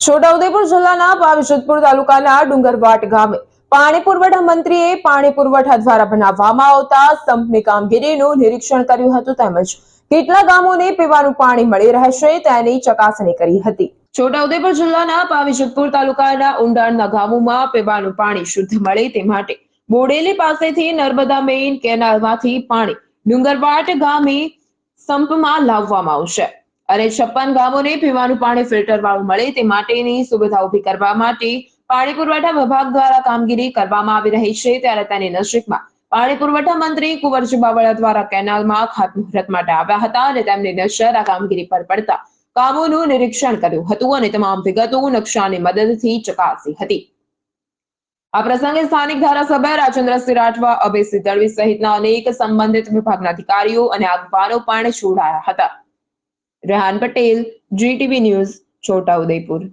છોટાઉદેપુર જિલ્લાના પાવીજોધપુર તાલુકાના ડુંગરવાટ ગામે પાણી પુરવઠા મંત્રીએ પાણી પુરવઠા દ્વારા બનાવવામાં આવતા સંપની કામગીરીનું નિરીક્ષણ કર્યું હતું તેમજ કેટલા ગામોને પીવાનું પાણી મળી રહેશે તેની ચકાસણી કરી હતી. છોટાઉદેપુર જિલ્લાના પાવીજોધપુર તાલુકાના ઊંડાણના ગામોમાં પીવાનું પાણી શુદ્ધ મળે તે માટે બોડેલી પાસેથી નર્મદા મેઇન કેનાલમાંથી પાણી ડુંગરવાટ ગામે સંપમાં લાવવામાં આવશે. અને છપ્પન ગામોને પીવાનું પાણી ફિલ્ટર વાળું મળે તે માટેની સુવિધા ઊભી કરવા માટે પાણી પુરવઠા વિભાગ દ્વારા કામગીરી કરવામાં આવી રહી છે ત્યારે તેની નજીકમાં પાણી પુરવઠા મંત્રી કુંવરજી બાવળા દ્વારા કેનાલમાં ખાતમુહૂર્ત માટે આવ્યા હતા અને તેમની નજર આ કામગીરી પર પડતા કામોનું નિરીક્ષણ કર્યું હતું અને તમામ વિગતો નકશાની મદદથી ચકાસી હતી. આ પ્રસંગે સ્થાનિક ધારાસભ્ય રાજેન્દ્રસિંહ રાઠવા, અભયસિંહ દળવી સહિતના અનેક સંબંધિત વિભાગના અધિકારીઓ અને આગેવાનો પણ જોડાયા હતા. Rehan Patel, GTV News, Chota Udaipur.